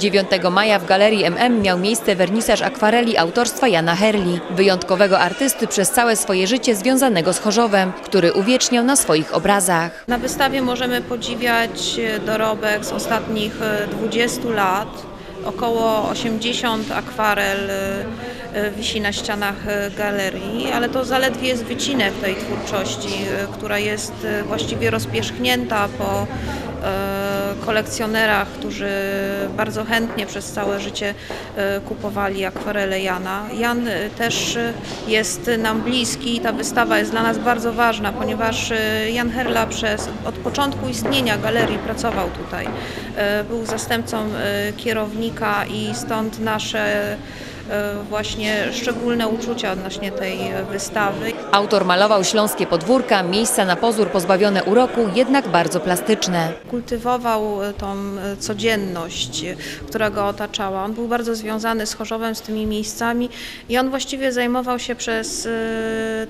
9 maja w Galerii MM miał miejsce wernisaż akwareli autorstwa Jana Herli, wyjątkowego artysty przez całe swoje życie związanego z Chorzowem, który uwieczniał na swoich obrazach. Na wystawie możemy podziwiać e, dorobek z ostatnich e, 20 lat. Około 80 akwarel e, e, wisi na ścianach e, galerii, ale to zaledwie jest wycinek tej twórczości, e, która jest e, właściwie rozpierzchnięta po e, kolekcjonerach, którzy bardzo chętnie przez całe życie e, kupowali akwarele Jana. Jan e, też e, jest nam bliski i ta wystawa jest dla nas bardzo ważna, ponieważ Jan Herla przez, od początku istnienia galerii pracował tutaj. Był zastępcą kierownika i stąd nasze właśnie szczególne uczucia odnośnie tej e, wystawy. Autor malował śląskie podwórka, miejsca na pozór pozbawione uroku, jednak bardzo plastyczne. kultywował e, tą e, codzienność, e, która go otaczała. On był bardzo związany z Chorzowem, z tymi miejscami i on właściwie zajmował się przez e,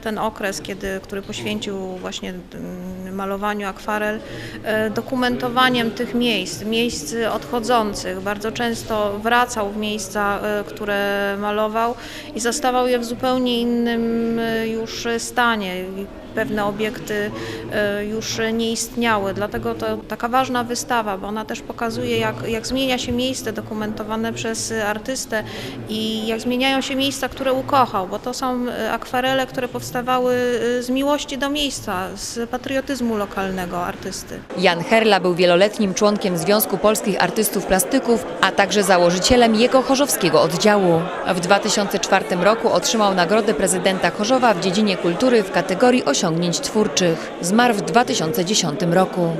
ten okres, kiedy, który poświęcił właśnie malowaniu akwarel, e, dokumentowaniem tych miejsc, miejsc odchodzących. Bardzo często wracał w miejsca, e, które malował i zastawał je w zupełnie innym e, już stanie. Pewne obiekty e, już nie istniały, dlatego to taka ważna wystawa, bo ona też pokazuje, jak, jak zmienia się miejsce dokumentowane przez artystę i jak zmieniają się miejsca, które ukochał, bo to są e, akwarele, które powstawały z miłości do miejsca, z patriotyzmu lokalnego artysty. Jan Herla był wieloletnim członkiem Związku Polskich Artystów Plastyków, a także założycielem jego chorzowskiego oddziału. W 2004 roku otrzymał Nagrodę Prezydenta Chorzowa w dziedzinie kultury w kategorii osiągnięć twórczych. Zmarł w 2010 roku.